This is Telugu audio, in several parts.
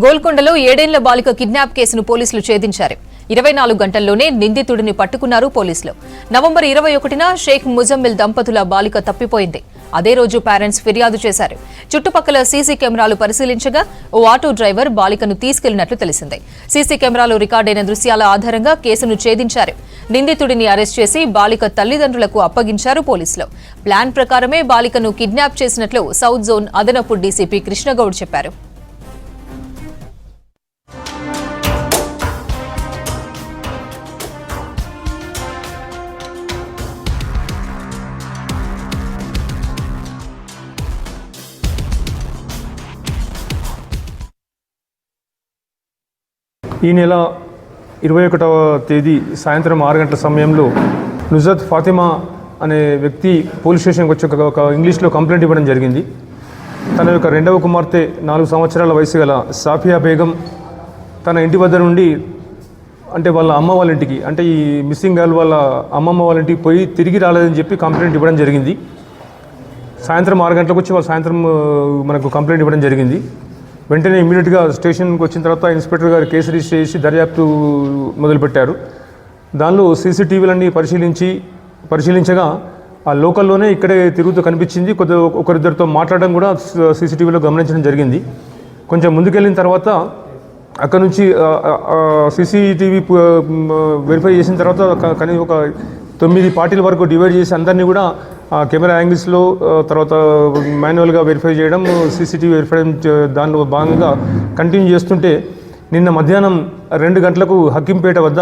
గోల్కొండలో ఏడేళ్ళ బాలిక కిడ్నాప్ కేసును పోలీసులు ఛేదించారు. ఇరవై నాలుగు గంటల్లోనే నిందితుడిని పట్టుకున్నారు పోలీసులు. నవంబర్ ఇరవై ఒకటిన షేక్ ముజమ్మిల్ దంపతుల బాలిక తప్పిపోయింది. అదే రోజు పేరెంట్స్ ఫిర్యాదు చేశారు. చుట్టుపక్కల సీసీ కెమెరాలు పరిశీలించగా ఓ ఆటో డ్రైవర్ బాలికను తీసుకెళ్ళినట్లు తెలిసింది. సీసీ కెమెరాలో రికార్డైన దృశ్యాల ఆధారంగా కేసును ఛేదించారు. నిందితుడిని అరెస్ట్ చేసి బాలిక తల్లిదండ్రులకు అప్పగించారు పోలీసులు. ప్లాన్ ప్రకారమే బాలికను కిడ్నాప్ చేసినట్లు సౌత్ జోన్ అదనపు డీసీపీ కృష్ణగౌడ్ చెప్పారు. ఈ నెల ఇరవై ఒకటవ తేదీ సాయంత్రం ఆరు గంటల సమయంలో నుజత్ ఫాతిమా అనే వ్యక్తి పోలీస్ స్టేషన్కి వచ్చి ఒక- ఒక ఇంగ్లీష్లో కంప్లైంట్ ఇవ్వడం జరిగింది. తన యొక్క రెండవ కుమార్తె నాలుగు సంవత్సరాల వయసు గల సాఫియా బేగం తన ఇంటి వద్ద నుండి అంటే వాళ్ళ అమ్మ వాళ్ళ ఇంటికి అంటే ఈ మిస్సింగ్ గర్ల్ వాళ్ళ అమ్మమ్మ వాళ్ళ ఇంటికి పోయి తిరిగి రాలేదని చెప్పి కంప్లైంట్ ఇవ్వడం జరిగింది. సాయంత్రం ఆరు గంటలకు వచ్చి వాళ్ళు సాయంత్రం మనకు కంప్లైంట్ ఇవ్వడం జరిగింది. వెంటనే ఇమీడియట్గా స్టేషన్కి వచ్చిన తర్వాత ఇన్స్పెక్టర్ గారు కేసు రిజిస్టర్ చేసి దర్యాప్తు మొదలుపెట్టారు. దానిలో సీసీటీవీలన్నీ పరిశీలించి పరిశీలించగా ఆ లోకల్లోనే ఇక్కడే తిరుగుతూ కనిపించింది. కొద్ది ఒకరిద్దరితో మాట్లాడడం కూడా సీసీటీవీలో గమనించడం జరిగింది. కొంచెం ముందుకెళ్ళిన తర్వాత అక్కడ నుంచి సీసీటీవీ వెరిఫై చేసిన తర్వాత కానీ ఒక తొమ్మిది పార్టీల వరకు డివైడ్ చేసి అందరినీ కూడా కెమెరా యాంగిల్స్లో తర్వాత మాన్యువల్గా వెరిఫై చేయడం సీసీటీవీ వెరిఫై దానిలో భాగంగా కంటిన్యూ చేస్తుంటే నిన్న మధ్యాహ్నం రెండు గంటలకు హక్కింపేట వద్ద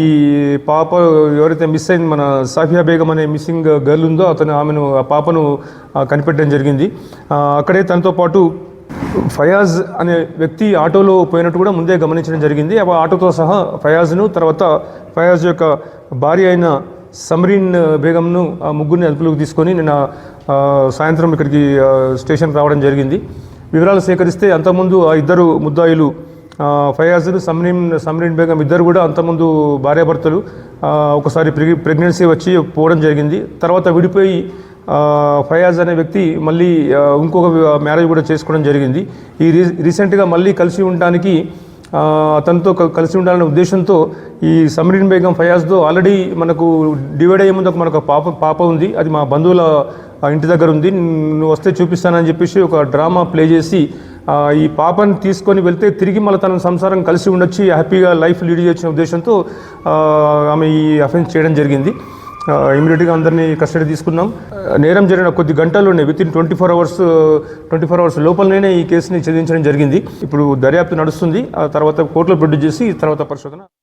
ఈ పాప ఎవరైతే మిస్ అయింది మన సాఫియా బేగం అనే మిస్సింగ్ గర్ల్ ఉందో అతను ఆమెను ఆ పాపను కనిపెట్టడం జరిగింది. అక్కడే తనతో పాటు ఫయాజ్ అనే వ్యక్తి ఆటోలో పోయినట్టు కూడా ముందే గమనించడం జరిగింది. ఆ ఆటోతో సహా ఫయాజ్ను తర్వాత ఫయాజ్ యొక్క భార్య అయిన సమరీన్ బేగంను ఆ ముగ్గురిని అదుపులోకి తీసుకొని నిన్న సాయంత్రం ఇక్కడికి స్టేషన్ రావడం జరిగింది. వివరాలు సేకరిస్తే అంతకుముందు ఆ ఇద్దరు ముద్దాయిలు ఫయాజులు సమరీన్ సమరీన్ బేగం ఇద్దరు కూడా అంతకుముందు భార్యాభర్తలు ఒకసారి ప్రెగ్ ప్రెగ్నెన్సీ వచ్చి పోవడం జరిగింది. తర్వాత విడిపోయి ఫయాజ్ అనే వ్యక్తి మళ్ళీ ఇంకొక మ్యారేజ్ కూడా చేసుకోవడం జరిగింది. ఈ రీ రీసెంట్గా మళ్ళీ కలిసి ఉండడానికి తనతో కలిసి ఉండాలనే ఉద్దేశంతో ఈ సమరీన్ బేగం ఫయాజ్తో ఆల్రెడీ మనకు డివైడ్ అయ్యే ముందు ఒక మనకు పాప పాప ఉంది. అది మా బంధువుల ఇంటి దగ్గర ఉంది. నువ్వు వస్తే చూపిస్తానని చెప్పేసి ఒక డ్రామా ప్లే చేసి ఈ పాపని తీసుకొని వెళ్తే తిరిగి మళ్ళీ తన సంసారం కలిసి ఉండొచ్చి హ్యాపీగా లైఫ్ లీడ్ చేసిన ఉద్దేశంతో ఆమె ఈ అఫెన్స్ చేయడం జరిగింది. ఇమీడియట్గా అందరినీ కస్టడీ తీసుకున్నాం నేరం జరిగిన కొద్ది గంటల్లోనే within twenty four hours twenty four hours లోపలనే ఈ కేసుని ఛేదించడం జరిగింది. ఇప్పుడు దర్యాప్తు నడుస్తుంది. ఆ తర్వాత కోర్టులో ప్రొడ్యూస్ చేసి తర్వాత పరిశోధన